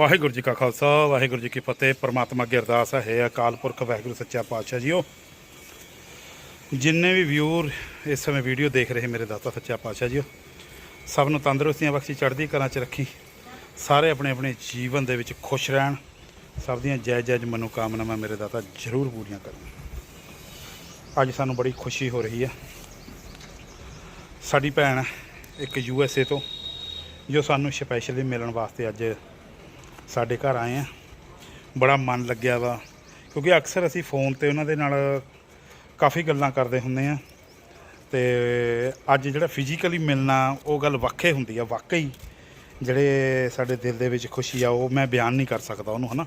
ਵਾਹਿਗੁਰੂ ਜੀ ਕਾ ਖਾਲਸਾ, ਵਾਹਿਗੁਰੂ ਜੀ ਕੀ ਫਤਿਹ। ਪ੍ਰਮਾਤਮਾ ਅੱਗੇ ਅਰਦਾਸ ਹੈ ਅਕਾਲ ਪੁਰਖ, ਵਾਹਿਗੁਰੂ ਸੱਚਾ ਪਾਤਸ਼ਾਹ ਜੀਓ। ਜਿੰਨੇ ਵੀ ਵਿਊਰ ਇਸ ਸਮੇਂ ਵੀਡੀਓ ਦੇਖ ਰਹੇ ਮੇਰੇ ਦਾਤਾ ਸੱਚਾ ਪਾਤਸ਼ਾਹ ਜੀਓ, ਸਭ ਨੂੰ ਤੰਦਰੁਸਤੀਆਂ ਬਖਸ਼ੀ, ਚੜ੍ਹਦੀ ਕਰਾਂ ਚ ਰੱਖੀ। ਸਾਰੇ ਆਪਣੇ ਆਪਣੇ ਜੀਵਨ ਦੇ ਵਿੱਚ ਖੁਸ਼ ਰਹਿਣ। ਸਭ ਦੀਆਂ ਜੈ ਜੈ ਜਾਇਜ਼ ਮਨੋਕਾਮਨਾਵਾਂ ਮੇਰੇ ਦਾਤਾ ਜ਼ਰੂਰ ਪੂਰੀਆਂ ਕਰਨ। ਅੱਜ ਸਾਨੂੰ ਬੜੀ ਖੁਸ਼ੀ ਹੋ ਰਹੀ ਹੈ। ਸਾਡੀ ਭੈਣ ਇੱਕ ਯੂ ਐਸ ਏ ਤੋਂ, ਜੋ ਸਾਨੂੰ ਸਪੈਸ਼ਲੀ ਮਿਲਣ ਵਾਸਤੇ ਅੱਜ ਸਾਡੇ ਘਰ ਆਏ ਆ। ਬੜਾ ਮਨ ਲੱਗਿਆ ਵਾ, ਕਿਉਂਕਿ ਅਕਸਰ ਅਸੀਂ ਫੋਨ ਤੇ ਉਹਨਾਂ ਦੇ ਨਾਲ ਕਾਫੀ ਗੱਲਾਂ ਕਰਦੇ ਹੁੰਦੇ ਆ। ਤੇ ਅੱਜ ਜਿਹੜਾ ਫਿਜ਼ੀਕਲੀ ਮਿਲਣਾ, ਉਹ ਗੱਲ ਵੱਖੇ ਹੁੰਦੀ ਆ, ਵਾਕਈ ਜਿਹੜੇ ਸਾਡੇ ਦਿਲ ਦੇ ਵਿੱਚ ਖੁਸ਼ੀ ਆ, ਉਹ ਮੈਂ ਬਿਆਨ ਨਹੀਂ ਕਰ ਸਕਦਾ ਉਹਨੂੰ, ਹਨਾ।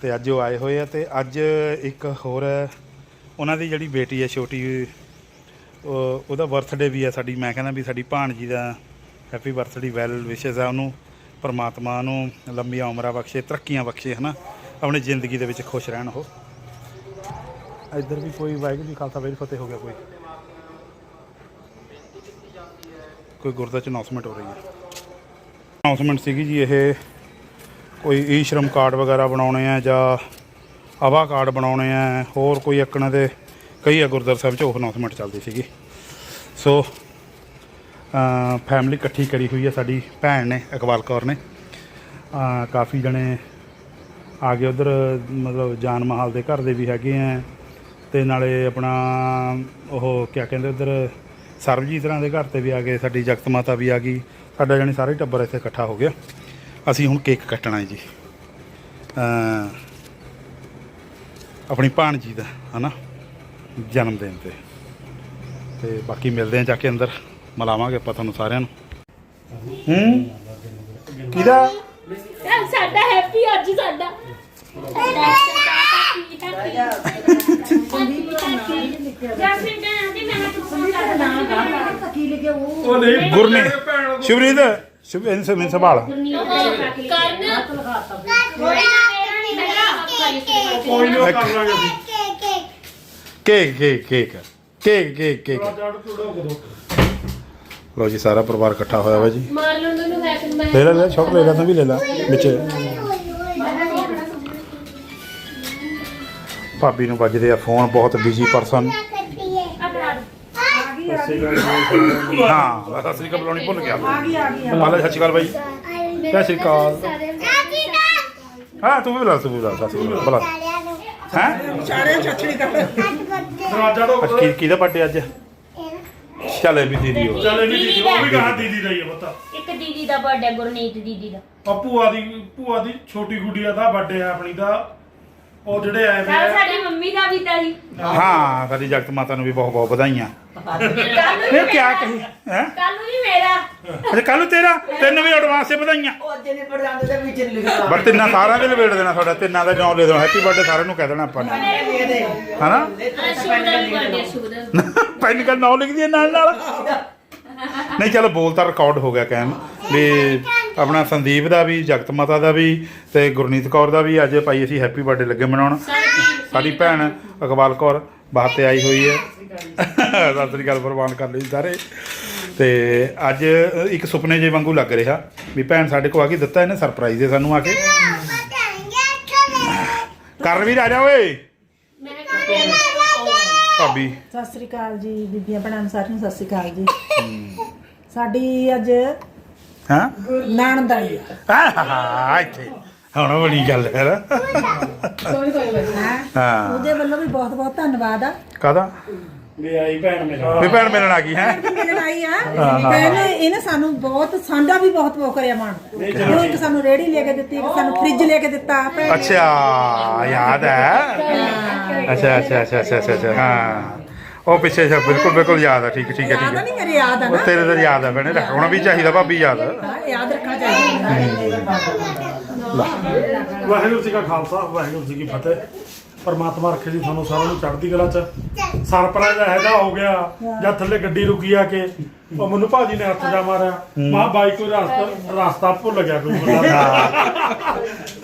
ਤੇ ਅੱਜ ਉਹ ਆਏ ਹੋਏ ਆ ਤੇ ਅੱਜ ਇੱਕ ਹੋਰ ਉਹਨਾਂ ਦੀ ਜਿਹੜੀ ਬੇਟੀ ਹੈ ਛੋਟੀ ਉਹਦਾ ਬਰਥਡੇ ਵੀ ਆ ਸਾਡੀ। ਮੈਂ ਕਹਿੰਦਾ ਵੀ ਸਾਡੀ ਭਾਣਜੀ ਦਾ ਹੈਪੀ ਬਰਥਡੇ ਵੈਲ ਵਿਸ਼ੇਸ ਆ ਉਹਨੂੰ। ਪਰਮਾਤਮਾ ਨੂੰ ਲੰਬੀਆਂ ਉਮਰਾਂ ਬਖਸ਼ੇ, ਤਰੱਕੀਆਂ ਬਖਸ਼ੇ, ਹਨਾ? ਆਪਣੀ ਜ਼ਿੰਦਗੀ ਦੇ ਵਿੱਚ ਖੁਸ਼ ਰਹਿਣ ਉਹ। ਇੱਧਰ ਵੀ ਕੋਈ ਵਾਹਿਗੁਰੂ ਜੀ ਖਾਲਸਾ, ਵਾਹਿਗੁਰੂ ਫਤਿਹ ਹੋ ਗਿਆ ਕੋਈ? ਕੋਈ ਗੁਰਦਾ ਚ ਅਨਾਉਂਸਮੈਂਟ ਹੋ ਰਹੀ ਹੈ। ਅਨਾਉਂਸਮੈਂਟ ਸੀਗੀ ਜੀ ਇਹ ਕੋਈ ਈ ਸ਼ਰਮ ਕਾਰਡ ਵਗੈਰਾ ਬਣਾਉਣੇ ਆ ਜਾਂ ਆਵਾ ਕਾਰਡ ਬਣਾਉਣੇ ਆ, ਹੋਰ ਕੋਈ ਇੱਕਣਾ ਦੇ ਕਈ ਆ ਗੁਰਦੁਆਰਾ ਸਾਹਿਬ ਚ ਉਹ ਅਨਾਉਂਸਮੈਂਟ ਚੱਲਦੀ ਸੀਗੀ। ਸੋ ਫੈਮਿਲੀ ਇਕੱਠੀ ਕਰੀ ਹੋਈ ਹੈ ਸਾਡੀ ਭੈਣ ਨੇ, ਇਕਬਾਲ ਕੌਰ ਨੇ। ਕਾਫੀ ਜਣੇ ਆ ਗਏ ਉਧਰ, ਮਤਲਬ ਜਾਨ ਮਹਾਲ ਦੇ ਘਰ ਦੇ ਵੀ ਹੈਗੇ ਆ। ਤੇ ਨਾਲੇ ਆਪਣਾ ਉਹ ਕਿਆ ਕਹਿੰਦੇ ਉਧਰ, ਸਰਬਜੀਤ ਰਾਂ ਦੇ ਘਰ ਤੇ ਵੀ ਆ ਗਏ, ਸਾਡੀ ਜਗਤ ਮਾਤਾ ਵੀ ਆ ਗਈ। ਸਾਡਾ ਜਾਣੀ ਸਾਰੇ ਟੱਬਰ ਇੱਥੇ ਇਕੱਠਾ ਹੋ ਗਿਆ। ਅਸੀਂ ਹੁਣ ਕੇਕ ਕੱਟਣਾ ਹੈ ਜੀ। ਅਹ, ਆਪਣੀ ਭਾਣਜੀ ਦਾ, ਹਨਾ? ਜਨਮ ਦਿਨ ਤੇ। ਤੇ ਬਾਕੀ ਮਿਲਦੇ ਆ ਜਾ ਕੇ ਅੰਦਰ। ਮਿਲਾਵਾਂਗੇ ਆਪਾਂ ਤੁਹਾਨੂੰ ਸਾਰਿਆਂ ਨੂੰ ਹੂੰ ਕਿਹਦਾ ਚੱਲ ਸਾਡਾ ਹੈਪੀ ਅੱਜ ਸਾਡਾ ਜੈਸਮੀਨ ਦਾ ਆਂਦੀ ਮੈਂ ਤਾਂ ਫੋਨ ਕਰਦਾ ਉਹ ਨਹੀਂ ਗੁਰਨੇ ਸ਼ਿਵਰੀਤ ਸ਼ਿਵ ਇਹਨੂੰ ਸੇ- ਮੈਨੂੰ ਸੰਭਾਲ ਕਰਨ ਕੋਈ ਕੋਈ ਨਹੀਂ ਉਹ ਕਰ ਲਾਂਗੇ ਅਸੀਂ cake cake cake cake cake cake ਚੁੜੋ ਲੋ ਜੀ ਸਾਰਾ ਪਰਿਵਾਰ ਇਕੱਠਾ ਹੋਇਆ ਵਾ ਜੀ। ਮਾਰ ਲਓ ਉਹਨੂੰ ਹੈ ਕਿ ਮੈਂ ਲੈ ਲੈ ਲੈ ਛੋਟ ਲੈ ਲੈ ਤੂੰ ਵੀ ਲੈ ਲੈ ਵਿੱਚ। ਭਾਬੀ ਨੂੰ ਵੱਜਦੇ ਆ ਫੋਨ ਬਹੁਤ ਬਿਜ਼ੀ ਪਰਸਨ ਹਾਂ। ਸਤਿ ਸ੍ਰੀ ਅਕਾਲ ਬੁਲਾਉਣੀ ਭੁੱਲ ਗਿਆ ਆ ਗਈ ਆ ਗਈ ਸਤਿ ਸ਼੍ਰੀ ਅਕਾਲ ਬਾਈ। ਸਤਿ ਸ਼੍ਰੀ ਅਕਾਲ। ਹਾਂ ਤੂੰ ਵੀ ਬੁਲਾ ਤੂੰ ਵੀ ਬੁਲਾ ਸਤਿ ਸ਼੍ਰੀ ਅਕਾਲ ਬੁਲਾ। ਹੈ? ਦਰਵਾਜ਼ਾ ਤੋਂ ਕੀ ਕਿਹਦਾ ਬਰਥਡੇ ਅੱਜ? ਚੱਲ ਵੀ ਦੀਦੀ ਹੋ ਚੱਲੇ ਵੀ ਦੀਦੀ ਉਹ ਵੀ ਕਹਾ ਦੀਦੀ ਦਾ ਹੀ ਆ ਪਤਾ। ਇੱਕ ਦੀਦੀ ਦਾ ਬਰਥਡੇ ਗੁਰਨੀਤ ਦੀਦੀ ਦਾ। ਆ ਭੂਆ ਦੀ ਭੂਆ ਦੀ ਛੋਟੀ ਗੁੱਡੀਆ ਦਾ ਬਰਥਡੇ ਆ ਆਪਣੀ ਦਾ। ਉਹ ਜਿਹੜੇ ਆਏ ਵੇ ਕੱਲ ਆ ਸਾਡੀ ਮੰਮੀ ਦਾ ਵੀ ਤਾਂ ਜੀ ਹਾਂ ਸਾਡੀ ਜਗਤ ਮਾਤਾ ਨੂੰ ਵੀ ਬਹੁਤ ਬਹੁਤ ਵਧਾਈਆਂ। ਕੱਲ ਇਹ ਕੀ ਕਹੀ ਹੈ? ਕੱਲ ਨੂੰ ਵੀ ਮੇਰਾ। ਅੱਛਾ ਕੱਲ ਨੂੰ ਤੇਰਾ? ਤੈਨੂੰ ਵੀ ਐਡਵਾਂਸ ਤੇ ਵਧਾਈਆਂ। ਉਹ ਅੱਜ ਨੇ ਪੜਾਉਂਦੇ ਦੇ ਵਿੱਚ ਲਿਖਿਆ ਬਟ ਤਿੰਨਾਂ ਸਾਰਿਆਂ ਦੇ ਲਵੇੜ ਦੇਣਾ ਤੁਹਾਡਾ ਤਿੰਨਾਂ ਦਾ ਨਾਮ ਲੈ ਦੇਣਾ ਹੈਪੀ ਬਰਥਡੇ ਸਾਰਿਆਂ ਨੂੰ ਕਹਿ ਦੇਣਾ ਆਪਾਂ ਨੇ। ਹਨਾ? ਦਾ ਬਰਥਡੇ ਦਾ ਪੈਨ ਕਰ ਨਾਮ ਲਿਖ ਦਈਏ ਨਾਲ ਨਾਲ ਨਹੀਂ ਚਲੋ ਬੋਲ ਤਾਂ ਰਿਕਾਰਡ ਹੋ ਗਿਆ ਕਹਿਣ ਵੀ ਆਪਣਾ ਸੰਦੀਪ ਦਾ ਵੀ ਜਗਤ ਮਾਤਾ ਦਾ ਵੀ ਤੇ ਗੁਰਨੀਤ ਕੌਰ ਦਾ ਵੀ ਅੱਜ ਭਾਈ ਅਸੀਂ ਹੈਪੀ ਬਰਥਡੇ ਲੱਗੇ ਮਨਾਉਣ। ਸਾਡੀ ਭੈਣ ਇਕਬਾਲ ਕੌਰ ਬਾਹਰ ਤੇ ਆਈ ਹੋਈ ਹੈ। ਸਤਿ ਸ੍ਰੀ ਅਕਾਲ ਪ੍ਰਵਾਨ ਕਰ ਲਈ ਸਾਰੇ। ਤੇ ਅੱਜ ਇੱਕ ਸੁਪਨੇ ਜੇ ਵਾਂਗੂ ਲੱਗ ਰਿਹਾ ਵੀ ਭੈਣ ਸਾਡੇ ਕੋਲ ਆ ਕੇ ਦਿੱਤਾ ਇਹਨੇ ਸਰਪ੍ਰਾਈਜ਼ ਦੇ ਸਾਨੂੰ ਆ ਕੇ। ਕਰ ਵੀ ਆ ਜਾ ਓਏ। ਭਾਬੀ। ਸਤਿ ਸ੍ਰੀ ਅਕਾਲ ਜੀ ਬੀਬੀਆਂ ਭੈਣਾਂ ਨੂੰ ਸਾਰਿਆਂ ਨੂੰ ਸਤਿ ਸ੍ਰੀ ਅਕਾਲ ਜੀ। ਸਾਡੀ ਅੱਜ ਹਾਂ? ਨਾਨਦਾਈ ਆ। ਆਹ ਇੱਥੇ। ਹੁਣ ਬਣੀ ਗੱਲ ਹੈ। ਨਾ ਹੈਂ? ਹਾਂ। ਉਹਦੇ ਵੱਲੋਂ ਵੀ ਬਹੁਤ ਬਹੁਤ ਧੰਨਵਾਦ ਆ। ਕਾਦਾ ਵੀ ਆਈ ਭੈਣ ਮੇਰਾ ਵੀ ਭੈਣ ਮਿਲਣ ਆ ਗਈ ਹੈ? ਮਿਲਣ ਆਈ ਆ। ਪਹਿਲੇ ਇਹਨੇ ਸਾਨੂੰ ਬਹੁਤ ਸਾਡਾ ਵੀ ਬਹੁਤ ਬਹੁਤ ਕਰਿਆ ਮਾਣ। ਉਹ ਇੱਕ ਸਾਨੂੰ ਰੇੜੀ ਲੈ ਕੇ ਦਿੱਤੀ ਇੱਕ ਸਾਨੂੰ ਫ੍ਰਿਜ ਲੈ ਕੇ ਦਿੱਤਾ ਭੈਣ। ਅੱਛਾ ਯਾਦ ਹੈ। ਅੱਛਾ ਅੱਛਾ ਅੱਛਾ, ਅੱਛਾ ਹਾਂ। ਉਹ ਪਿੱਛੇ ਅੱਛਾ, ਬਿਲਕੁਲ ਬਿਲਕੁਲ ਯਾਦ ਹੈ ਠੀਕ ਠੀਕ ਹੈ ਯਾਦ ਠੀਕ ਆ। ਹੈ ਨਹੀਂ ਮੇਰੇ ਯਾਦ ਆ ਉਹ ਨਾ ਤੇਰੇ ਤਾਂ ਯਾਦ ਹੈ ਭੈਣੇ ਰੱਖਣਾ ਵੀ ਚਾਹੀਦਾ ਭਾਬੀ ਯਾਦ। ਹਾਂ, ਯਾਦ ਰੱਖਣਾ ਚਾਹੀਦਾ ਵਾਹਿਗੁਰੂ ਜੀ ਕਾ ਖਾਲਸਾ ਵਾਹਿਗੁਰੂ ਜੀ ਕੀ ਫਤਿਹ। ਪਰਮਾਤਮਾ ਰੱਖੇ ਜੀ ਤੁਹਾਨੂੰ ਸਾਰਿਆਂ ਨੂੰ ਚੜ੍ਹਦੀ ਕਲਾ ਚ। ਸਰਪ੍ਰਾਈਜ਼ ਜਿਹਾ ਹੋ ਗਿਆ ਜਦ ਥੱਲੇ ਗੱਡੀ ਰੁਕੀ ਆ ਕੇ। ਉਹ ਮੈਨੂੰ ਭਾਜੀ ਨੇ ਹੱਥ ਜਾ ਮਾਰਿਆ। ਮਾਂ ਬਾਈ ਕੋਈ ਰਸਤਾ ਰਸਤਾ ਭੁੱਲ ਗਿਆ ਕੋਈ ਬੰਦਾ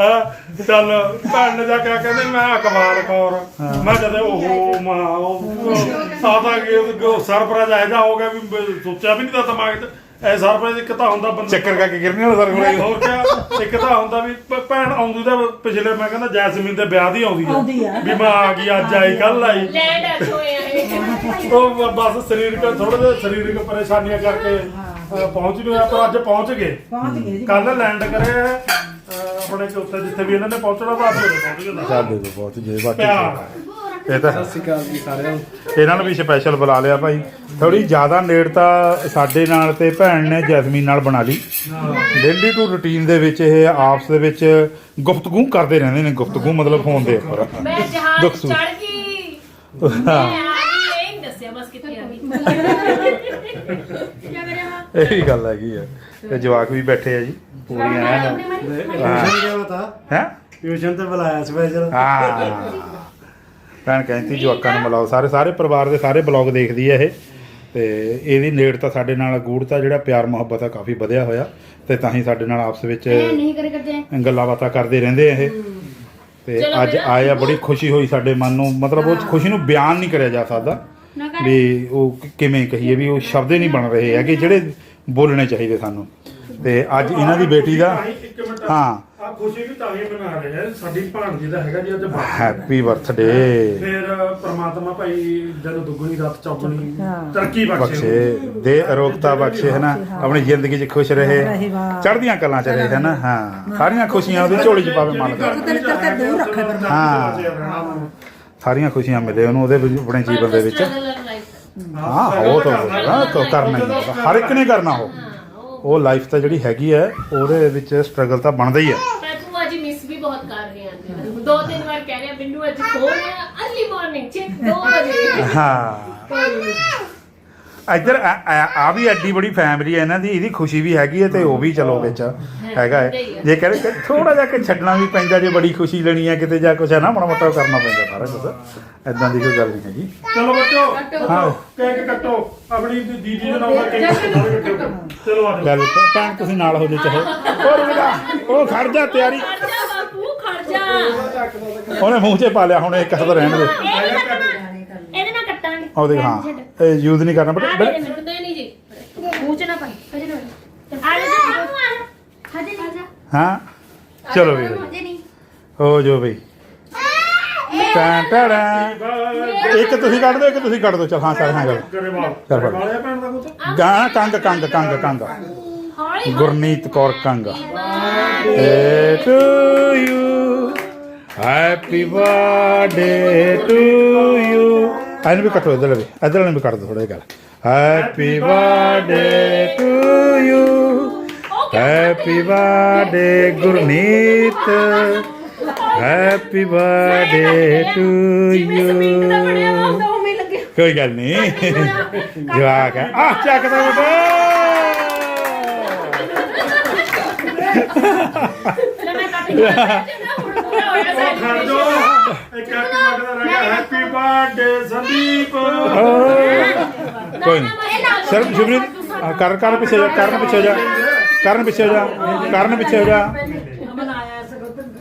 ਹਾਂ। ਚੱਲ ਭੈਣ ਨੇ ਜਾ ਕੇ ਕਹਿੰਦੇ ਮੈਂ ਅਕਬਾਲ ਕੌਰ। ਮੈਂ ਜਦੇ ਉਹ ਮਾਂ ਉਹ ਸਾਦਾ ਕਿ ਸਰਪ੍ਰਾਈਜ਼ ਜਿਹਾ ਹੋ ਗਿਆ ਵੀ ਸੋਚਿਆ ਵੀ ਨਹੀਂ ਤਾਂ ਦਿਮਾਗ 'ਚ। ਐ ਸਰਪ੍ਰਾਈਜ਼ ਇੱਕ ਤਾਂ ਹੁੰਦਾ ਬੰਦਾ ਚੱਕਰ ਕਰਕੇ ਗਿਰਨੇ ਵਾਲਾ ਸਰ ਕੋਲ। ਹੋਰ ਕਿਆ? ਇੱਕ ਤਾਂ ਹੁੰਦਾ ਵੀ ਭ- ਭੈਣ ਆਉਂਦੀ ਤਾਂ ਪਿਛਲੇ ਮੈਂ ਕਹਿੰਦਾ ਜੈਸਮੀਨ ਦੇ ਵਿਆਹ ਦੀ ਆਉਂਦੀ ਆਉਂਦੀ ਹੈ ਆ। ਵੀ ਮੈਂ ਆ ਗਈ ਅੱਜ ਆਈ ਕੱਲ ਆਈ। ਲੈਂਡ ਐਸ ਹੋਏ ਆ ਇਹ। ਉਹ ਬ- ਬਸ ਸਰੀਰਕ ਥੋੜੇ ਜਿਹੇ ਸਰੀਰਕ ਪਰੇਸ਼ਾਨੀਆਂ ਕਰਕੇ ਅ, ਪਹੁੰਚ ਨਹੀਂ ਹੋਇਆ ਪਰ ਅੱਜ ਪਹੁੰਚ ਗਏ। ਪਹੁੰਚ ਗਏ ਜੀ। ਕੱਲ ਲੈਂਡ ਕਰੇ ਅ, ਆਪਣੇ ਕਿ ਉੱਥੇ ਜਿੱਥੇ ਵੀ ਇਹਨਾਂ ਨੇ ਪਹੁੰਚਣਾ ਅੱਜ ਉਰੇ ਪਹੁੰਚ ਗਏ। ਸਾਡੇ ਤੋਂ ਬਹੁਤ ਜੇ ਬਾਕੀ ਪਿਆਰ। ਇਹ ਤਾਂ ਸਤਿ ਸ਼੍ਰੀ ਅਕਾਲ ਜੀ ਸਾਰਿਆਂ ਨੂੰ। ਇਹਨਾਂ ਨੂੰ ਵੀ ਸਪੈਸ਼ਲ ਬੁਲਾ ਲਿਆ ਭਾਈ। ਥੋੜੀ ਜ਼ਿਆਦਾ ਨੇੜਤਾ ਸਾਡੇ ਨਾਲ ਤੇ ਭੈਣ ਨੇ ਜੈਸਮੀਨ ਨਾਲ ਬਣਾ ਲਈ। ਡੇਲੀ ਟੂ ਰੁਟੀਨ ਦੇ ਵਿੱਚ ਇਹ ਆਪਸ ਦੇ ਵਿੱਚ ਗੁਫ਼ਤਗੂ ਕਰਦੇ ਰਹਿੰਦੇ ਨੇ ਗੁਫ਼ਤਗੂ ਮਤਲਬ ਫੋਨ ਦੇ ਉੱਪਰ। ਮੈਂ ਜਹਾਜ਼ ਦੁੱਖ ਸੁੱਖ। ਚੜ ਗਈ। ਮੈਂ ਆ ਗਈ ਇਹ ਨਹੀਂ ਦੱਸਿਆ ਬਸ ਕਿੱਥੇ ਆ ਗਈ। ਕੀ ਕਰਿਆ ਮੈਂ ਇਹੀ ਗੱਲ ਹੈਗੀ ਆ। ਤੇ ਜਵਾਕ ਵੀ ਬੈਠੇ ਆ ਜੀ ਪੂਰੀਆਂ ਹੈ। ਹੈ? ਟਿਊਸ਼ਨ ਤੇ ਬੁਲਾਇਆ ਸਪੈਸ਼ਲ ਹਾਂ। ਭੈਣ ਕਹਿੰਦੀ ਜਵਾਕਾਂ ਨੂੰ ਮਿਲਾਓ। ਸਾਰੇ ਸਾਰੇ ਪਰਿਵਾਰ ਦੇ ਸਾਰੇ ਬਲੌਗ ਦੇਖਦੀ ਹੈ ਇਹ। ਤੇ ਇਹਦੀ ਨੇੜਤਾ ਸਾਡੇ ਨਾਲ ਗੂੜਤਾ ਜਿਹੜਾ ਪਿਆਰ ਮੁਹੱਬਤ ਆ ਕਾਫੀ ਵਧਿਆ ਹੋਇਆ। ਤੇ ਤਾਂ ਹੀ ਸਾਡੇ ਨਾਲ ਆਪਸ ਵਿੱਚ ਨਹੀਂ ਕਰੇ ਕਰਦੇ। ਗੱਲਾਂ ਬਾਤਾਂ ਕਰਦੇ ਰਹਿੰਦੇ ਆ ਇਹ। ਤੇ ਅੱਜ ਫਿਰ ਆਏ ਆ ਬੜੀ ਖੁਸ਼ੀ ਹੋਈ ਸਾਡੇ ਮਨ ਨੂੰ। ਮਤਲਬ ਉਹ ਖੁਸ਼ੀ ਨੂੰ ਬਿਆਨ ਨਹੀਂ ਕਰਿਆ ਜਾ ਸਕਦਾ ਵੀ ਉਹ ਕਿਵੇਂ ਕਹੀਏ ਵੀ ਉਹ ਸ਼ਬਦ ਹੀ ਨਹੀਂ ਬਣ ਰਹੇ ਹੈਗੇ ਜਿਹੜੇ ਬੋਲਣੇ ਚਾਹੀਦੇ ਸਾਨੂੰ। ਤੇ ਅੱਜ ਇਹਨਾਂ ਦੀ ਬੇਟੀ ਦਾ ਹਾਂ। ਆ ਖੁਸ਼ੀ ਵੀ ਤਾਂ ਹੀ ਮਨਾ ਰਹੇ ਆ ਸਾਡੀ ਭਾਣਜੀ ਦਾ ਹੈਗਾ ਜੀ ਅੱਜ birthday। ਹੈਪੀ ਬਰਥਡੇ ਫਿਰ ਪ੍ਰਮਾਤਮਾ ਭਾਈ ਜਦੋਂ ਦੁੱਗਣੀ ਰਾਤ ਚੌਗਣੀ ਹਾਂ। ਤਰੱਕੀ ਬਖਸ਼ੇ। ਬਖਸ਼ੇ ਦੇ ਅਰੋਗਤਾ ਬਖਸ਼ੇ ਹੈ ਨਾ? ਆਪਣੀ ਜ਼ਿੰਦਗੀ 'ਚ ਖੁਸ਼ ਰਹੇ। ਰਹੇ ਵਾਹ। ਚੜ੍ਹਦੀਆਂ ਕਲਾਂ 'ਚ ਰਹੇ ਹੈ ਨਾ? ਹਾਂ। ਸਾਰੀਆਂ ਖੁਸ਼ੀਆਂ ਉਹਦੀ ਝੋਲੀ 'ਚ ਪਾਵੇ ਮਾਲਕ ਤੇਰੇ ਤੇਰੇ ਤੇ ਦੂਰ ਰੱਖੇ ਪਰਮਾਤਮਾ ਹਾਂ। ਸਾਰੀਆਂ ਖੁਸ਼ੀਆਂ ਮਿਲੇ ਉਹਨੂੰ ਉਹਦੇ ਵਿੱਚ ਆਪਣੇ ਜੀਵਨ ਦੇ ਵਿੱਚ। ਹਾਂ ਉਹ ਤਾਂ ਹਾਂ, ਤਾਂ ਕਰਨਾ ਹੀ ਹੈ। ਹਰ ਇੱਕ ਨੇ ਕਰਨਾ ਉਹ। ਉਹ ਲਾਈਫ ਤਾਂ ਜਿਹੜੀ ਹੈਗੀ ਹੈ ਉਹਦੇ ਵਿੱਚ ਸਟਰਗਲ ਤਾਂ ਬਣਦਾ ਹੀ ਹੈ। ਮੈਂ ਤੂੰ ਅੱਜ ਮਿਸ ਵੀ ਬਹੁਤ ਕਰ ਰਹੀ ਹਾਂ ਦੋ ਤਿੰਨ ਵਾਰ ਕਹਿ ਰਿਹਾ ਬਿੰਦੂ ਅੱਜ ਫੋਨ ਹੈ ਅਰਲੀ ਮਾਰਨਿੰਗ 6 2 ਵਜੇ। ਹਾਂ। ਇੱਧਰ ਆ- ਆ ਆ ਵੀ ਐਡੀ ਬੜੀ ਫੈਮਿਲੀ ਹੈ ਇਹਨਾਂ ਦੀ ਇਹਦੀ ਖੁਸ਼ੀ ਵੀ ਹੈਗੀ ਹੈ ਤੇ ਉਹ ਵੀ ਚਲੋ ਵਿੱਚ ਹੈਗਾ ਹੈ। ਜੇ ਕਹੇ ਕਿ ਥੋੜਾ ਜਿਹਾ ਕਿ ਛੱਡਣਾ ਵੀ ਪੈਂਦਾ ਜੇ ਬੜੀ ਖੁਸ਼ੀ ਲੈਣੀ ਹੈ ਕਿਤੇ ਜਾ ਕੁਛ ਹੈ ਨਾ ਮਾੜਾ ਮੋਟਾ ਕਰਨਾ ਪੈਂਦਾ ਸਾਰਾ ਕੁਝ ਐਦਾਂ ਦੀ ਕੋਈ ਗੱਲ ਨਹੀਂ ਹੈਗੀ। ਚਲੋ ਬੱਚੋ ਹਾਂ ਕੇਕ ਕੱਟੋ। ਆਪਣੀ ਦੀ- ਦੀਦੀ ਦੇ ਨਾਮ ਦਾ ਕੇਕ ਕੱਟੋ। ਚਲੋ ਆ ਜਾਓ। ਭੈਣ ਤੁਸੀਂ ਨਾਲ ਹੋ ਜੇ ਚਾਹੇ। ਹੋਰ ਬੇਟਾ ਉਹ ਖੜ ਜਾ ਤਿਆਰੀ। ਖੜ ਜਾ ਬਾਪੂ ਖੜ ਜਾ। ਉਹਨੇ ਮੂੰਹ 'ਚ ਪਾ ਲਿਆ ਹੁਣ ਇੱਕ ਹੱਥ ਰਹਿਣ ਦੇ। ਇਹ। ਇਹਦੇ ਨਾਲ ਕੱਟਾਂਗੇ ਉਹ ਦੇਖ ਹਾਂ ਇਹ ਯੂਜ਼ ਨਹੀਂ ਕਰਨਾ ਆ ਬਟ ਦੇ ਦੇ ਮੈਨੂੰ ਨਹੀਂ ਨਹੀਂ ਜੀ। ਮੂੰਹ ਚ ਨਾ ਪਾਈ ਹਜੇ ਨਾ ਆ ਜਾ ਆ ਜਾ। ਹਜੇ ਨਹੀਂ ਹਾਂ। ਚਲੋ ਵੀ ਹਜੇ ਨਹੀਂ ਹੋ ਜੋ ਬਈ। ਟੈਂ ਟੜਾਂ ਇੱਕ ਤੁਸੀਂ ਕੱਢ ਦਿਓ ਇੱਕ ਤੁਸੀਂ ਕੱਢ ਦਿਓ। ਚਲ ਹਾਂ ਚੱਲ ਹਾਂ ਗੱਲ ਗਰੇਵਾਲ ਚੱਲ ਫੜ। ਗਰੇਵਾਲ ਆ ਭੈਣ ਦਾ ਪੁੱਤ? ਗਾਣਾ ਕੰਗ ਕੰਗ ਕੰਗ ਕੰਗ। ਹੌਲੀ ਗੁਰਨੀਤ ਕੌਰ ਕੰਗ। ਏ to you happy birthday to you ਇਹਨੂੰ ਵੀ ਕੱਟੋ ਇਧਰ ਵੀ ਇਧਰ ਨੂੰ ਵੀ ਕੱਟ ਦਿਓ ਥੋੜਾ ਜਿਹਾ ਗੱਲ happy birthday to you happy birthday Gurneet happy birthday to the you ਕੋਈ ਗੱਲ ਨਹੀਂ ਜਵਾਕ ਹੈ ਆ ਚੱਕ ਦਾ ਲੈ ਮੈਂ ਕੱਟ ਖੜ ਸਾਡੀ ਜਾਓ ਇੱਕ ਹੈਪੀ ਬਰਥਡੇ ਦਾ ਰਹਿ ਗਿਆ ਹੈਪੀ ਬਰਥਡੇ ਸੰਦੀਪ ਕੋਈ ਨਹੀਂ ਸਿਰਫ ਸ਼ੁਭਰੀ ਕਰ ਕਰ ਪਿੱਛੇ ਜਾ ਕਰਨ ਪਿੱਛੇ ਜਾ ਕਰਨ ਪਿੱਛੇ ਜਾ ਕਰਨ ਪਿੱਛੇ ਹੋ ਜਾ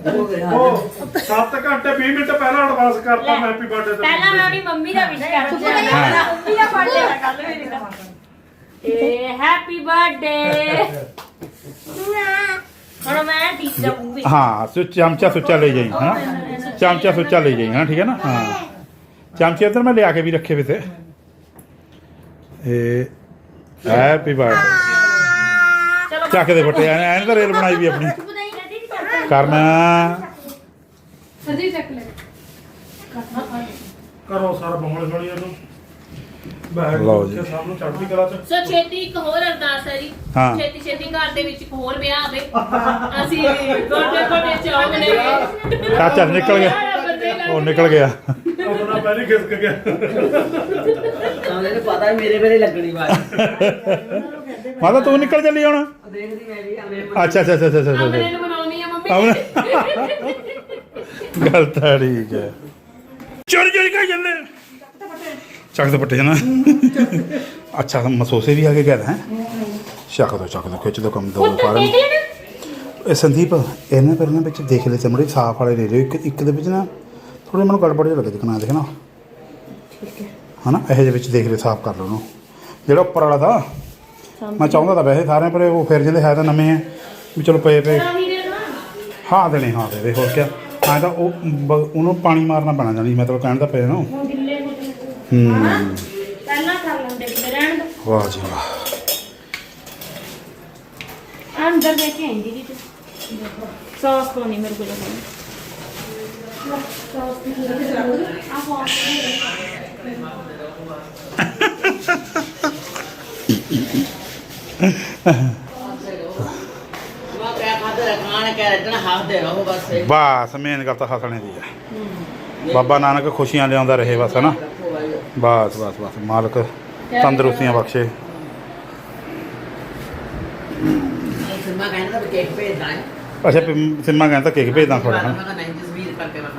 ਉਹ 7 ਘੰਟੇ 20 ਮਿੰਟ ਪਹਿਲਾਂ ਐਡਵਾਂਸ ਕਰਤਾ ਮੈਂ ਹੈਪੀ ਬਰਥਡੇ ਤੇ ਪਹਿਲਾਂ ਮੈਂ ਆਪਣੀ ਮੰਮੀ ਦਾ ਵਿਸ਼ ਕਰਦੀ ਹਾਂ ਹਾਂ। ਮੰਮੀ ਦਾ ਬਰਥਡੇ ਦਾ ਕੱਲ ਮੇਰੀ ਦਾ ਏ ਹੈਪੀ ਬਰਥਡੇ ਹੁਣ ਮੈਂ ਠੀਕ ਜਾਊਂਗੀ ਹਾਂ ਚਮਚਾ ਸੁੱਚਾ ਲੈ ਜਾਈ ਹਾਂ। ਚਮਚਾ ਸੁੱਚਾ ਲੈ ਜਾਈ ਹਾਂ ਠੀਕ ਹੈ ਨਾ? ਹਾਂ। ਚਮਚੇ ਇੱਧਰ ਮੈਂ ਲਿਆ ਕੇ ਵੀ ਰੱਖੇ ਵੇ ਤੇ। ਇਹ ਹੈਪੀ ਬਰਥਡੇ। ਚਲੋ ਚੱਕ ਦੇ ਫੱਟੇ ਐਨ ਐਨ ਤਾਂ ਰੇਲ ਬਣਾਈ ਵੀ ਆਪਣੀ। ਕਰਨਾ। ਸਰਜੀ ਚੱਕ ਲੈ। ਕਰੋ ਸਾਰਾ ਬੰਗਲ ਛੋੜੀ ਇਹਨੂੰ ਲਓ ਜੀ। ਸਭ ਨੂੰ ਚੜ੍ਹਦੀ ਕਲਾ ਚ। ਸੋ ਛੇਤੀ ਇੱਕ ਹੋਰ ਅਰਦਾਸ ਹੈ ਜੀ। ਹਾਂ। ਛੇਤੀ ਛੇਤੀ ਘਰ ਦੇ ਵਿੱਚ ਇੱਕ ਹੋਰ ਵਿਆਹ ਆਵੇ। ਅਸੀਂ ਗੋਡੇ ਗੋਡੇ ਚਾਹ ਨੇ ਚਾਚਾ ਨਿਕਲ ਗਿਆ। ਉਹ ਨਿਕਲ ਗਿਆ। ਆਪਣਾ ਪਹਿਲੀ ਖਿਸਕ ਗਿਆ। ਮੈਨੂੰ ਪਤਾ ਮੇਰੇ ਵੇਲੇ ਲੱਗਣੀ ਵਾਰ ਮਾਤਾ ਤੂੰ ਨਿਕਲ ਚੱਲੀ ਹੁਣ? ਦੇਖਦੀ ਮੈਂ ਵੀ ਆਵੇਂ ਅੱਛਾ ਅੱਛਾ ਅੱਛਾ ਅੱਛਾ ਅੱਛਾ ਅਮਨੇ ਨੂੰ ਬਣਾਉਣੀ ਆ ਮੰਮੀ। ਅਮਨ ਗੱਲ ਤਾਂ ਠੀਕ ਹੈ। ਚੋਰੀ ਚੋਰੀ ਕਰ ਜਾਂਦੇ ਚੱਕ ਦੋ ਪੱਟੇ ਨਾ ਅੱਛਾ ਮਸੋਸੇ ਵੀ ਆ ਕੇ ਗਏ ਹੈ ਚੱਕ ਦੋ ਚੱਕ ਦੋ ਖਿੱਚ ਦੋ ਕੰਮ ਦੋ ਫਾਰਮ ਇਹ ਸੰਦੀਪ ਇਹਨਾਂ ਇਹਨਾਂ ਵਿੱਚ ਦੇਖ ਲੈ ਸਮੜੇ ਸਾਫ਼ ਵਾਲੇ ਲੈ ਲਿਓ ਇੱਕ ਇੱਕ ਦੇ ਵਿੱਚ ਨਾ ਥੋੜੇ ਮੈਨੂੰ ਗੜਬੜ ਜਿਹਾ ਲੱਗੇ ਦਿਖਣਾ ਦੇਖਣਾ। ਹਨਾ ਇਹੋ ਜਿਹੇ ਵਿੱਚ ਦੇਖ ਲੈ ਸਾਫ਼ ਕਰ ਲਓ ਉਹਨੂੰ। ਜਿਹੜਾ ਉੱਪਰ ਵਾਲਾ ਦਾ ਮੈਂ ਚਾਹੁੰਦਾ ਤਾਂ ਵੈਸੇ ਸਾਰਿਆਂ ਪਰ ਉਹ ਫਿਰ ਜਿਹੜੇ ਹੈ ਤਾਂ ਨਵੇਂ ਆ ਵੀ ਚਲੋ ਪਏ ਪਏ। ਹਾਂ ਦੇਣੇ ਹਾਂ ਦੇ ਦੇ ਹੋਰ ਕਿਆ। ਐਂ ਤਾਂ ਉਹ ਬ- ਉਹਨੂੰ ਪਾਣੀ ਮਾਰਨਾ ਪੈਣਾ ਜਾਨੀ ਮਤਲਬ ਕਹਿਣ ਦਾ ਪਿਆ ਨਾ। ਹੋ ਜਾਣੇ ਹੂੰ ਪਹਿਲਾਂ ਕਰ ਲੈਂਦੇ ਕਿ ਰਹਿਣ ਦੋ ਵਾਹ ਜੀ ਵਾਹ ਆਹ ਅੰਦਰ ਦੇ ਕੇ ਆਂਦੀ ਜੀ ਸੌਸ ਤੋਂ ਨਹੀਂ ਮੇਰੇ ਕੋਲ ਲੱਗਣੀ ਸੌਸ ਦੀ ਆ ਸੌਸ ਮੈਂ ਕਿਹਾ ਖਾਦੇ ਰਖਾਣ ਕੇ ਰੱਖਣਾ ਹੱਸਦੇ ਰਹੋ ਬਸ ਬਸ ਮੇਨ ਗੱਲ ਤਾਂ ਹੱਸਣੇ ਦੀ ਹੈ ਬਾਬਾ ਨਾਨਕ ਖੁਸ਼ੀਆਂ ਲਿਆਉਂਦਾ ਰਹੇ ਬਸ ਹਨਾ ਰੱਖੋ ਭਾਈ ਬਸ ਬਸ ਬਸ। ਮਾਲਕ ਤੰਦਰੁਸਤੀਆਂ ਬਖਸ਼ੇ। ਸਿਮਾ ਕਹਿੰਦਾ ਕੇਕ ਭੇਜਦਾ ਹੈ। ਅੱਛਾ ਪਿੰ- ਸਿੰਮਾ ਕਹਿੰਦਾ ਕੇਕ ਭੇਜਦਾ ਮੈਂ ਨਹੀਂ ਜਸਵੀਰ ਕਰਕੇ ਮੈਂ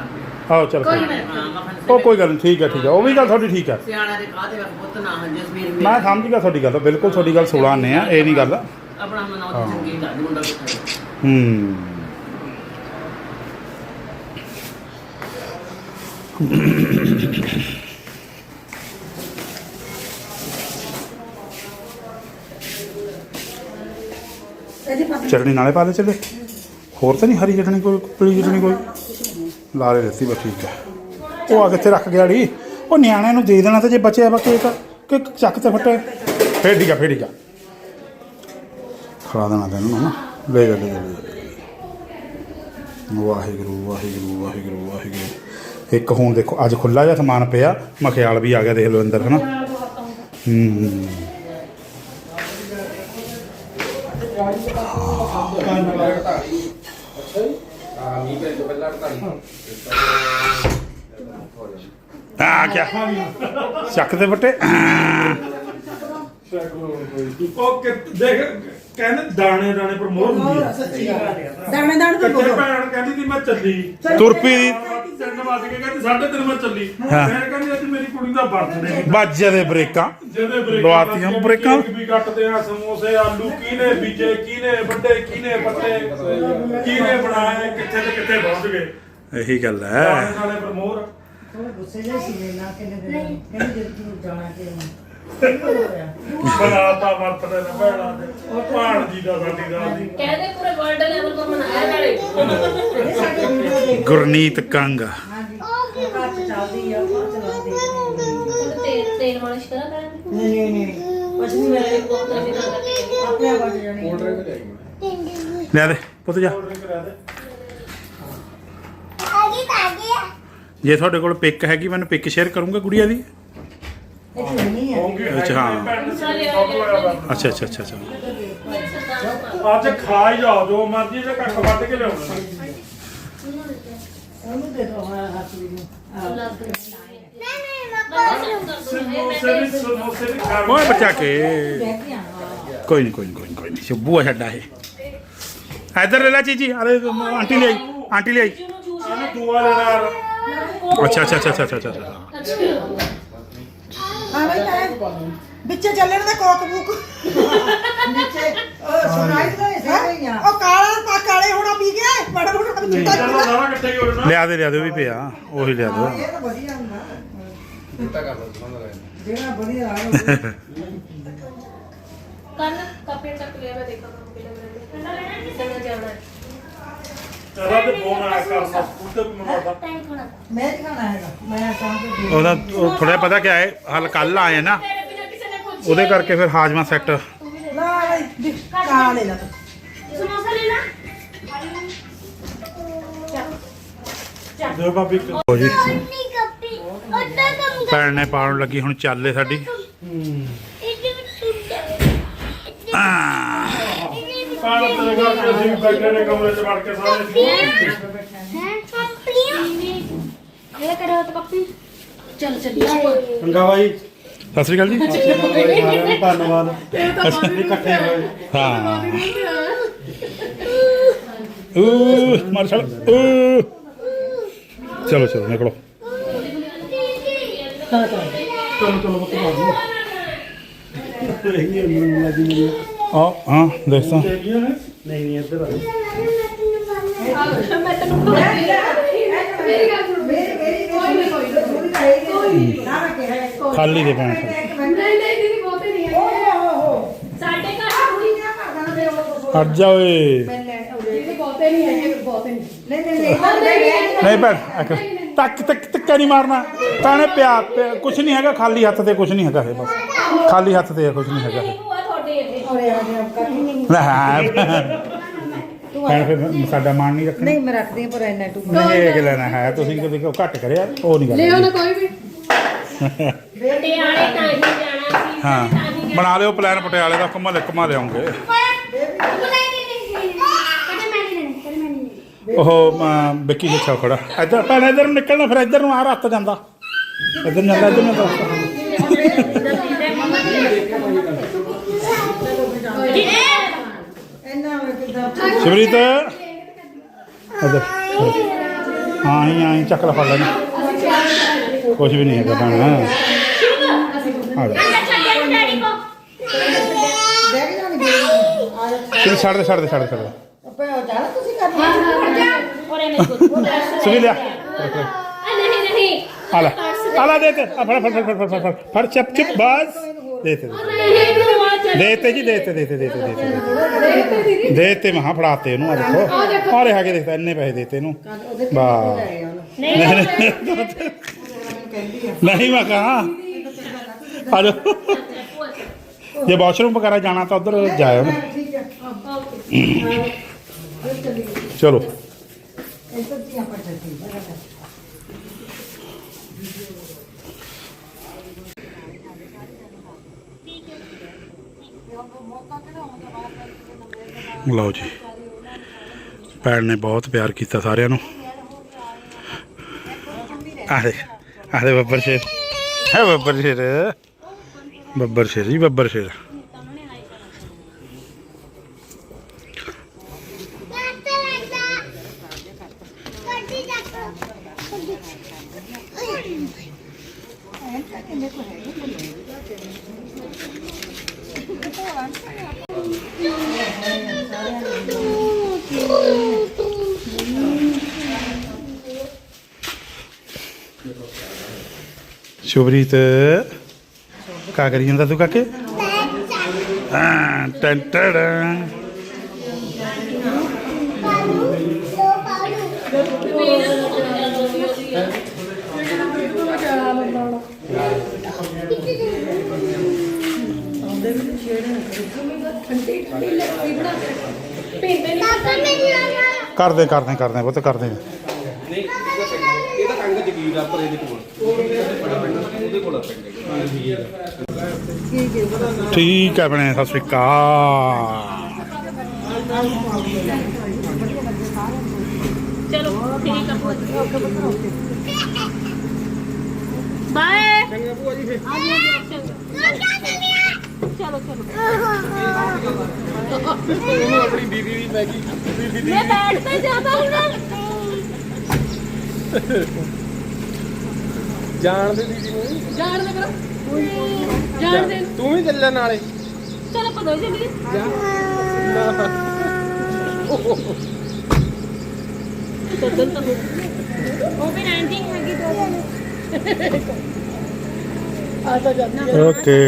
ਆਓ ਚਲ ਕੋਈ ਨਾ। ਹਾਂ ਉਹ ਕੋਈ ਗੱਲ ਨਹੀਂ ਠੀਕ ਹੈ ਠੀਕ ਹੈ ਉਹ ਵੀ ਗੱਲ ਤੁਹਾਡੀ ਠੀਕ ਹੈ ਸਿਆਣਾ ਦੇ ਕਾਹਦੇ ਵਕਤ ਪੁੱਤ ਨਾ ਹਾਂ ਜਸਵੀਰ ਮੈਂ ਸਮਝ ਗਿਆ ਤੁਹਾਡੀ ਗੱਲ ਬਿਲਕੁਲ ਤੁਹਾਡੀ ਗੱਲ 16 ਆਨੇ ਆ ਇਹ ਨਹੀਂ ਗੱਲ। ਆਪਣਾ ਮਨਾਉ ਦੀ ਚੰਗੀ ਗੱਲ ਮੁੰਡਾ ਕਿੱਥੇ ਹੂੰ। ਚਟਣੀ ਨਾਲੇ ਪਾ ਲੈ ਚੱਲੇ। ਹੋਰ ਤਾਂ ਨਹੀਂ ਹਰੀ ਚਟਣੀ ਕੋਈ, ਪੀਲੀ ਚਟਣੀ ਕੋਈ? ਲਾਰੇ ਦਿੱਤੀ, ਬਸ ਠੀਕ ਹੈ। ਉਹ ਆ ਕਿੱਥੇ ਰੱਖ ਗਿਆ ੜੀ? ਉਹ ਨਿਆਣਿਆਂ ਨੂੰ ਦੇ ਦੇਣਾ ਤੇ ਜੇ ਬਚਿਆ ਵਾ ਕੇਕ ਕਿ ਚੱਕ ਤੇ ਫੱਟੇ। ਫੇਰ ਠੀਕ ਆ, ਫੇਰ ਠੀਕ ਖਵਾ ਦੇਣਾ ਤੈਨੂੰ ਨਾ ਲੈ ਜਾ ਲੈ ਜਾ ਲੈ ਜਾ। ਵਾਹਿਗੁਰੂ ਵਾਹਿਗੁਰੂ ਵਾਹਿਗੁਰੂ ਵਾਹਿਗੁਰੂ। ਇੱਕ ਹੁਣ ਦੇਖੋ, ਅੱਜ ਖੁੱਲਾ ਜਿਹਾ ਸਮਾਨ ਪਿਆ। ਮਖਿਆਲ ਵੀ ਆ ਗਿਆ, ਦੇਖ ਲਓ ਅੰਦਰ, ਹਨਾ। ਹੂੰ। ਆ ਗਿਆ ਚੱਕ ਦੇ ਬੱਟੇ। ਉਹ ਕਿ- ਦੇਖ ਕਹਿੰਦੇ ਦਾਣੇ ਦਾਣੇ ਪਰ ਮੋਹਰ ਹੁੰਦੀ ਹੈ ਸੱਚੀ ਦਾਣੇ ਦਾਣੇ ਤੋਂ ਬੋਲੋ ਭੈਣ ਕਹਿੰਦੀ ਸੀ ਮੈਂ ਚੱਲੀ। ਤੁਰਪੀ ਦੀ ਤਿੰਨ ਵਜ ਕੇ ਕਹਿੰਦੀ ਸਾਢੇ ਤਿੰਨ ਮੈਂ ਚੱਲੀ। ਹਾਂ। ਮੈਂ ਕਹਿੰਦੀ ਅੱਜ ਮੇਰੀ ਕੁੜੀ ਦਾ ਬਰਥਡੇ ਬਾਜੇ ਦੇ ਬ੍ਰੇਕਾਂ। ਜਿਹਦੇ ਬ੍ਰੇਕਾਂ ਲਵਾਤੀਆਂ ਬ੍ਰੇਕਾਂ। ਵੀ ਕੱਟਦੇ ਆ ਸਮੋਸੇ ਆਲੂ ਕਿਹਨੇ ਬੀਜੇ ਕਿਹਨੇ ਵੱਡੇ ਕਿਹਨੇ ਪੱਤੇ ਕਿਹਨੇ ਬਣਾਏ ਕਿੱਥੇ ਤੇ ਕਿੱਥੇ ਪਹੁੰਚ ਗਏ। ਇਹੀ ਗੱਲ ਹੈ। ਦਾਣੇ ਪਰ ਮੋਹਰ ਗੁੱਸੇ ਜਿਹੇ ਸੀ ਨਾ ਕਿੰਨੇ ਦਿਨ ਕਹਿੰਦੇ ਜਦ ਤੂੰ ਜਾਣਾ ਕਿ ਬਣਾਤਾ ਵਰਤਦੇ ਨੇ ਭੈਣਾਂ ਦੇ। ਉਹ ਭਾਣ ਜੀ ਦਾ ਸਾਡੀ ਦਾ ਦੀ। ਕਹਿੰਦੇ ਪੂਰੇ ਵਰਲਡ ਲੈਵਲ ਤੋਂ ਮਨਾਇਆ ਨਾਲੇ। ਇਹ ਸਾਡੇ ਵੀਡੀਓ ਦੇਖ ਗੁਰਨੀਤ ਕੰਗ। ਹਾਂਜੀ। ਘਰ ਚ ਚੱਲਦੀ ਆ ਉਹ ਚਲਾਉਂਦੇ ਨਹੀਂ ਤੇਲ ਤੇਲ ਮਾਲਿਸ਼ ਕਰਾ ਕਰਾਂ ਨਹੀਂ ਨਹੀਂ ਕੁਛ ਨਹੀਂ ਮੇਰੇ ਮੇਰੇ ਕੋਲ ਵੀ ਨਾ ਕਰਕੇ ਆਪਣੇ ਆਪ ਆ। ਜਾਣੀ ਲੈ ਦੇ ਪੁੱਤ ਜਾ। ਆਰਡਰ ਕਰਾ ਦੇ। ਜੇ ਤੁਹਾਡੇ ਕੋਲ ਪਿਕ ਹੈਗੀ ਮੈਨੂੰ ਪਿਕ ਸ਼ੇਅਰ ਕਰੂੰਗਾ ਗੁੜੀਆ ਦੀ ਇਹ ਚ ਨਹੀਂ ਹੈ ਹੋਊਗੀ ਅੱਛਾ, ਹਾਂ। ਭੈਣ ਨੇ ਸੌਕ ਲਾਇਆ ਵਾ। ਅੱਛਾ ਅੱਛਾ ਅੱਛਾ ਅੱਛਾ ਮੇਰੇ ਸਰਦਾਰ ਨੂੰ ਅੱਜ ਖਾ ਹੀ ਜਾਓ ਜੋ ਮਰਜ਼ੀ ਤੇ ਕੱਖ ਵੱਢ ਕੇ ਲਿਆਉਣਾ ਉਹਨੂੰ ਦੇ ਦੋ ਹਾਂ ਹੱਥ ਵੀ ਨੂੰ ਆਹ। ਸਮੋਸੇ ਵੀ ਸਮੋਸੇ ਵੀ ਖਾ ਓਏ ਬੱਚਾ ਕੇ ਲੈ ਕੇ ਆਣਾ ਕੋਈ ਨਹੀਂ ਕੋਈ ਨਹੀਂ ਕੋਈ ਨਹੀਂ ਕੋਈ ਨਹੀਂ ਸ਼ੁਭੂ ਆ ਛੱਡਾ ਇਹ ਇੱਧਰ ਲੈ ਲੈ ਚੀਜੀ ਅਰੇ ਆਂਟੀ ਲਈ ਆਂਟੀ ਲਈ ਆਨੂੰ ਦੂਆ ਲੈਣਾ ਯਾਰ ਅੱਛਾ ਅੱਛਾ ਅੱਛਾ ਅੱਛਾ ਅੱਛਾ ਅੱਛਾ ਹਾਂ ਬਈ ਮੈਂ ਵਿੱਚੇ ਚੱਲਣ ਦਾ ਕੋਕ ਬੁਕ। ਵਿੱਚੇ ਉਹ ਸੁਣਾਈ ਤਾਂ ਇਸੇ ਹੀ। ਆ ਉਹ ਕਾਲਾ ਪਾ ਕਾਲੇ ਹੋਣਾ ਪੀ ਗਿਆ ਬੜਾ ਬੜਾ ਚਿੱਟਾ ਚਲੋ ਸਾਰਾ ਇਕੱਠੇ ਹੀ ਹੋ ਜਾਣਾ ਲਿਆ ਦੇ ਲਿਆ ਦੇ ਉਹ ਵੀ ਪਿਆ। ਉਹੀ ਲਿਆ ਦੋ। ਇਹ ਤਾਂ ਵਧੀਆ ਹੁੰਦਾ। ਜਿਹੜਾ ਵਧੀਆ ਆ ਕੱਲ ਕਾਪੀ ਤੱਕ ਲਿਆ ਮੈਂ ਦੇਖਾਂ ਕੰਮ ਕਿਹੜਾ ਬਣਾਇਆ ਠੰਡਾ ਲੈਣਾ? ਨੇ ਜਾਣਾ ਤੇ ਫੋਨ ਆਇਆ ਮੈਂ ਹੈਗਾ ਮੈਂ ਸਮਝ ਉਹਦਾ ਥੋੜਾ ਪਤਾ ਕਿਆ ਹੈ ਹਲ ਕੱਲ ਆਏ ਨਾ ਉਹਦੇ ਕਰਕੇ ਫਿਰ ਹਾਜਮਾ ਸੈੱਟ ਲਾ ਬਈ ਕਾ ਲੈ ਲਾ ਤੂੰ। ਸਮੋਸਾ ਲੈ ਲਾ। ਭਾਬੀ ਇੱਕ ਹੋ ਜੀ। ਭੈਣ ਨੇ ਪਾਉਣ ਲੱਗੀ ਹੁਣ ਚੱਲੇ ਸਾਡੀ। ਆਹ, ਪਾਣ ਤੇ ਘਰ ਤੇ ਅਸੀਂ ਵੀ ਬੈਠੇ ਨੇ ਕਮਰੇ 'ਚ ਵੜ ਕੇ ਸਾਰੇ ਇਹ ਕਰੋ ਤਾਂ ਕਾਪੀ ਚੱਲ ਚੱਲੀਏ ਚੰਗਾ ਬਾਈ। ਸਤਿ ਸ੍ਰੀ ਅਕਾਲ ਜੀ। ਸਾਰਿਆਂ ਨੂੰ ਧੰਨਵਾਦ। ਅਸੀਂ ਇਕੱਠੇ ਹੋਏ। ਹਾਂ ਊ। ਮਾਰ ਛੜ ਊ। ਚਲੋ ਚਲੋ ਨਿਕਲੋ। ਚਲੋ। ਚਲੋ ਬੱਤ ਮਾਰ ਇਹ ਮੈਨੂੰ ਲੱਗੀ ਮੇਰੀ ਆ ਹਾਂ ਦੇਖਾਂ ਨਹੀਂ ਨਹੀਂ नहीं नहीं नहीं नहीं मारना। भैन प्या कुछ नहीं है खाली हाथ से कुछ नहीं है बस। खाली हाथ से कुछ नहीं है। ਇਹ ਔਰੇ ਆ ਗਿਆ ਕਾਕੀ ਨਹੀਂ ਲੈ ਭੈਣ ਫਿਰ ਸਾਡਾ ਮਾਨ ਨਹੀਂ ਰੱਖਣਾ। ਨਹੀਂ ਮੈਂ ਰੱਖਦੀ ਹਾਂ ਪਰ ਇੰਨਾ ਟੂ ਨਹੀਂ ਇਹ ਕਿ ਲੈਣਾ ਹੈ ਤੁਸੀਂ ਕਦੇ ਕੋ ਘੱਟ ਕਰਿਆ? ਉਹ ਨਹੀਂ ਲਿਓ ਗੱਲ ਨਾ ਕੋਈ ਵੀ। ਪਟਿਆਲੇ ਤਾਂ ਹੀ ਜਾਣਾ ਸੀ ਹਾਂ। ਬਣਾ ਲਿਓ ਪਲਾਨ ਪਟਿਆਲੇ ਦਾ ਘੁੰਮਾ ਲੈ ਘੁੰਮਾ ਲਿਆਉਂਗੇ। ਉਹ ਮ, ਵਿੱਕੀ ਜਿਹਾ ਖੜਾ। ਇੱਧਰ ਭੈਣ ਇੱਧਰ ਨੂੰ ਨਿਕਲਣਾ ਫਿਰ ਇੱਧਰ ਨੂੰ ਆ ਰੱਤ ਜਾਂਦਾ। ਇੱਧਰ ਨੂੰ ਜਾਂਦਾ ਇੱਧਰ ਨੂੰ ਜਾਂਦਾ। ਸਿਮਰਿਤ ਅਦਰ ਹਾਂ ਹੀ ਚੱਕ ਲਾ ਫੜ ਲੈ ਕੁਝ ਵੀ ਨਹੀਂ ਹੈਗਾ ਭੈਣਾ। ਆ ਲੈ। ਤੂੰ ਛੱਡ ਦੇ ਛੱਡ ਦੇ ਛੱਡ ਦੇ ਛੱਡ ਦੇ। ਸੁਣੀ ਲਿਆ। ਆਲਾ ਆਲਾ ਦੇ ਤੇ। ਆ ਫੜ ਫੜ ਫੜ ਫੜ ਫੜ ਫੜ ਚੱਪ ਚੱਪ ਬਸ ਦੇ ਤੇ। ਦੇਤੇ ਜੀ ਦੇਤੇ ਦੇਤੇ ਦੇਤੇ ਦੇਤੇ। ਦੇਤੇ ਮਹਾ ਫੜਾਤੇ ਇਹਨੂੰ ਆ ਦੇਖੋ। ਆ ਰਿਹਾ ਦੇਖਦਾ ਇੰਨੇ ਪੈਸੇ ਦੇਤੇ ਇਹਨੂੰ। ਵਾਹ। ਨਹੀਂ ਮੈਂ ਕਹਾ। ਆ ਜੇ ਵਾਸ਼ਰੂਮ ਵਗੈਰਾ ਜਾਣਾ ਤਾਂ ਉਧਰ ਜਾਇਓ ਚਲੋ। ਲਓ ਜੀ। ਭੈਣ ਨੇ ਬਹੁਤ ਪਿਆਰ ਕੀਤਾ ਸਾਰਿਆਂ ਨੂੰ। ਆਲੇ ਆਲੇ ਬੱਬਰ ਸ਼ੇਰ। ਹੈ ਬੱਬਰ ਸ਼ੇਰ। ਬੱਬਰ ਸ਼ੇਰ ਜੀ ਬੱਬਰ ਸ਼ੇਰ। ਸ਼ੁਭਰੀਤ ਕਾ ਕਰੀ ਜਾਂਦਾ ਤੂੰ ਕਾਕੇ ਹਾਂ ਟਨ ਟੜਨ ਕਰਦੇ ਕਰਦੇ ਕਰਦੇ ਬਹੁਤ ਕਰਦੇ। ਕੰਗ ਜਗੀਰ ਆ ਪਰ ਇਹਦੇ ਕੋਲ। ਉਹਦੇ ਕੋਲ ਆ ਪਿੰਡ ਠੀਕ ਹੈ ਬਣੇ ਸਤਿ ਸ਼੍ਰੀ ਅਕਾਲ ਚਲੋ ਠੀਕ ਆ ਬਾਏ ਚੰਗਾ ਭੂਆ ਜੀ। ਚਲੋ ਚਲੋ। ਆਪਣੀ ਦੀਦੀ ਦੀ ਮੈਗੀ ਮੈਂ ਬੈਠ ਤੇ ਜਾਦਾ ਹੁਣ ਜਾਣ ਦੇ ਦੀਦੀ ਨੂੰ? ਜਾਣ ਦੇ ਕਰੋ ਜਾਣ ਦੇ ਤੂੰ ਵੀ ਚੱਲਿਆ ਨਾਲੇ। ਚਲੋ ਪਤਾ ਹੀ ਚੱਲੀਏ। ਤਦਨ ਤਾਂ ਉਹ ਵੀ ਰੈਂਡਿੰਗ ਹੈਗੀ ਦੋ ਆ ਤਾਂ ਜਾਣਾ ਓਕੇ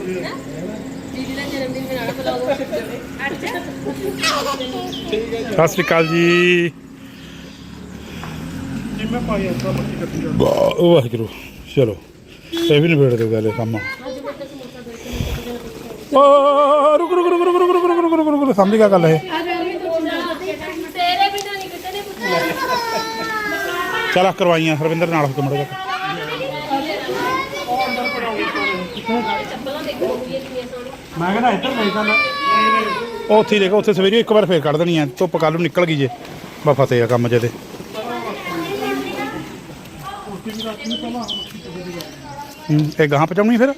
ਦੀਦੀ ਦਾ ਜਨਮ ਦਿਨ ਮਨਾਣਾ ਬੁਲਾ ਦੋ ਅੱਛਾ ਸਤਿ ਸ਼੍ਰੀ ਅਕਾਲ ਜੀ ਜਿਵੇਂ ਪਾਈ ਅੱਛਾ ਮੱਕੀ ਕੱਟੀ ਜਾ ਵਾਹ ਵਾਹਿਗੁਰੂ ਚਲੋ ਇਹ ਵੀ ਨਿਬੇੜ ਦਿਓ ਗੱਲ ਇਹ ਕੰਮ ਓ ਰੁਕ ਰੁਕ ਰੁਕ ਰੁਕ ਰੁਕ ਰੁਕ ਰੁਕ ਰੁਕ ਰੁਕ ਰੁਕ ਸਮਝ ਗਿਆ ਗੱਲ ਇਹ ਤੇਰੇ ਬਿਨਾਂ ਨਹੀਂ ਕਿਤੇ ਨੇ ਪੁੱਛਿਆ ਚਲ ਆ ਕਰਵਾਈਆਂ ਹਰਵਿੰਦਰ ਨਾਲ ਹੁਕਮ ਮੜਾ ਮੈਂ ਕਹਿੰਦਾ ਇੱਧਰ ਨਹੀਂ ਤਾਂ ਉਹ ਉੱਥੇ ਹੀ ਦੇਖੋ ਉੱਥੇ ਸਵੇਰੇ ਇੱਕ ਵਾਰ ਫੇਰ ਕੱਢ ਦੇਣੀ ਆ ਧੁੱਪ ਕੱਲ ਨੂੰ ਨਿਕਲ ਗਈ ਜੇ। ਬਾ ਫਤੇ ਆ ਕੰਮ ਜੇ ਤੇ ਹੂੰ, ਇਹ ਗਾਂ ਪਚਾਉਣੀ ਫਿਰ?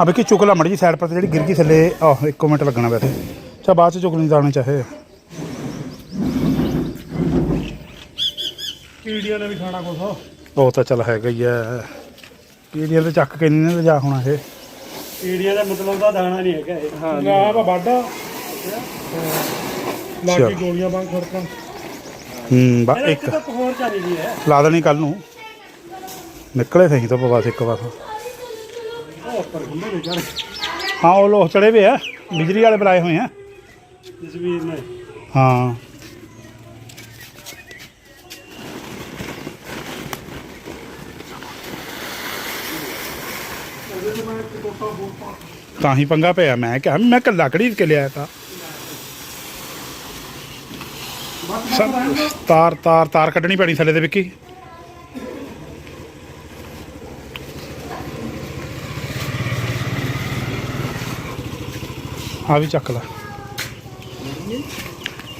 ਆ ਵੇਖੀ ਚੁੱਕ ਲਾ ਮੜੀ ਜੀ ਸਾਈਡ ਪਰ ਤੇ ਜਿਹੜੀ ਗਿਰ ਗਈ ਥੱਲੇ ਆਹ ਇੱਕੋ ਮਿੰਟ ਲੱਗਣਾ ਵੈਸੇ। ਚਾ ਬਾਅਦ ਚ ਚੁੱਕ ਨਹੀਂ ਦਾਣੇ ਚਾਹੇ। ਕੀੜੀਆਂ ਨੇ ਵੀ ਖਾਣਾ ਕੁਛ। ਉਹ ਤਾਂ ਚੱਲ ਹੈਗਾ ਹੀ ਐ ਕੀੜੀਆਂ ਤੇ ਚੱਕ ਕੇ ਨਹੀਂ ਨਾ ਲਿਜਾ ਹੋਣਾ ਇਹ। ਕੀੜੀਆਂ ਦਾ ਮਤਲਬ ਦਾ ਦਾਣਾ ਨਹੀਂ ਹੈਗਾ ਇਹ। ਹਾਂ ਵਾ ਵਾਢਾ ਚਲੋ। ਬਾਕੀ ਗੋਲੀਆਂ ਵਾਂਗ ਖੜਕਣ ਹੂੰ ਬਾ ਇੱਕ। ਤਾਂ ਹੋਰ ਚਾਹੀਦੀ ਹੈ। ਲਾ ਦੇਣੀ ਕੱਲ ਨੂੰ। ਨਿਕਲੇ ਸਹੀ ਤੋਂ ਬਸ ਇੱਕ ਵਾਰ। ਨੇ ਹਾਂ ਉਹ ਲੋਕ ਚੜੇ ਵੇ ਆ। ਬਿਜਲੀ ਵਾਲੇ ਬੁਲਾਏ ਹੋਏ ਆ। ਜਸਵੀਰ ਨੇ। ਹਾਂ। ਤਾਂ ਹੀ ਪੰਗਾ ਪਿਆ। ਮੈਂ ਕਿਹਾ, ਮੈਂ ਕੱਲਾ ਖਰੀਦ ਕੇ ਲਿਆਇਆ ਤਾਂ? ਤਾਰ ਤਾਰ ਤਾਰ ਕੱਢਣੀ ਪੈਣੀ ਥੱਲੇ ਦੇ ਵਿੱਕੀ। ਆ ਵੀ ਚੱਕ ਲੈ।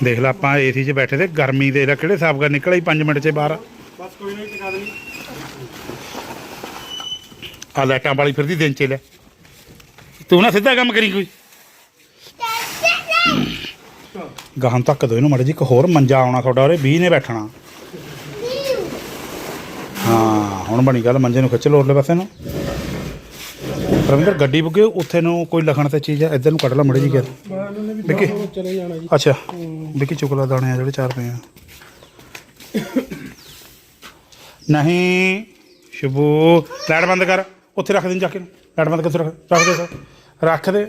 ਦੇਖ ਲੈ ਆਪਾਂ ਏਸੀ 'ਚ ਬੈਠੇ ਤੇ ਗਰਮੀ ਦੇ ਕਿਹੜੇ ਹਿਸਾਬ ਨਾਲ ਨਿਕਲਿਆ 5 ਮਿੰਟ 'ਚ ਬਾਹਰ। ਬਸ ਕੋਈ ਨਹੀਂ ਟਿਕਾ ਦੇਣੀ ਆ ਲੈਟਾਂ ਵਾਲੀ ਫਿਰਦੀ ਦਿਨ 'ਚ ਲੈ। ਤੂੰ ਨਾ ਸਿੱਧਾ ਕੰਮ ਕਰੀ ਕੋਈ। ਗਾਹਾਂ ਤੱਕ ਦੋ ਇਹਨੂੰ ਮੜੇ ਜੀ ਇੱਕ ਹੋਰ ਮੰਜਾ ਆਉਣਾ ਤੁਹਾਡਾ ਉਹਦੇ 20 ਨੇ ਬੈਠਣਾ। ਹਾਂ, ਹੁਣ ਬਣੀ ਗੱਲ, ਮੰਜੇ ਨੂੰ ਖਿੱਚ ਲੋ ਉਰਲੇ ਪਾਸੇ ਨੂੰ। ਰਵਿੰਦਰ, ਗੱਡੀ ਬੁੱਗੇ, ਉੱਥੇ ਨੂੰ ਕੋਈ ਲਖਣ ਤੇ ਚੀਜ਼ ਹੈ ਇੱਧਰ ਨੂੰ ਕੱਢ ਲਾ ਮੜੇ ਜੀ ਗਿਆ ਵਿੱਕੀ ਚਲੇ ਜਾਣਾ ਜੀ ਅੱਛਾ, ਵਿੱਕੀ ਚੁਕਲਾ ਦਾਣੇ ਆ ਜਿਹੜੇ ਚਾਰ ਪਏ ਆ। ਨਹੀਂ, ਸ਼ਿਬੂ, ਲਾਈਟ ਬੰਦ ਕਰ। ਉੱਥੇ ਰੱਖ ਦੇ ਜਾ ਕੇ। ਲਾਈਟ ਬੰਦ ਕਰ ਰੱਖ ਰੱਖ ਦੇ ਸਰ। ਰੱਖ ਦੇ।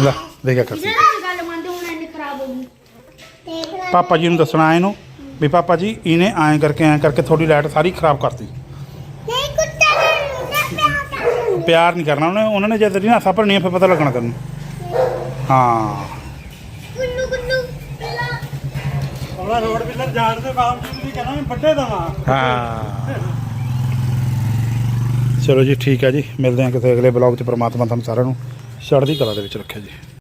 ਲੈ ਦੇ ਗਿਆ ਕਰ ਗੱਲ ਮੰਨਦੇ ਹੁਣ ਇੰਨੀ ਖਰਾਬ ਹੋ ਗਈ। ਪਾਪਾ ਜੀ ਨੂੰ ਦੱਸਣਾ ਇਹਨੂੰ ਵੀ ਪਾਪਾ ਜੀ ਇਹਨੇ ਐਂ ਕਰਕੇ ਐਂ ਕਰਕੇ ਤੁਹਾਡੀ ਲਾਈਟ ਸਾਰੀ ਖਰਾਬ ਕਰਤੀ। ਪਿਆਰ ਨਹੀਂ ਕਰਨਾ ਉਹਨੇ ਉਹਨਾਂ ਨੇ ਜਦ ਨਾ ਭਰਨੀ ਆ ਫਿਰ ਪਤਾ ਲੱਗਣਾ ਤੈਨੂੰ। ਹਾਂ। ਉਹਦਾ ਰੋਡ ਬਿਲਰ ਜਾਣ ਦੇ ਬਾਵਜੂਦ ਵੀ ਕਹਿੰਦਾ ਮੈਂ ਵੱਡੇ ਦਵਾਂ। ਹਾਂ। ਚਲੋ ਜੀ, ਠੀਕ ਹੈ ਜੀ। ਮਿਲਦੇ ਹਾਂ ਕਿਸੇ ਅਗਲੇ ਬਲੌਗ 'ਚ। ਪ੍ਰਮਾਤਮਾ ਤੁਹਾਨੂੰ ਸਾਰਿਆਂ ਨੂੰ ਚੜ੍ਹਦੀ ਕਲਾ ਦੇ ਵਿੱਚ ਰੱਖੇ ਜੀ।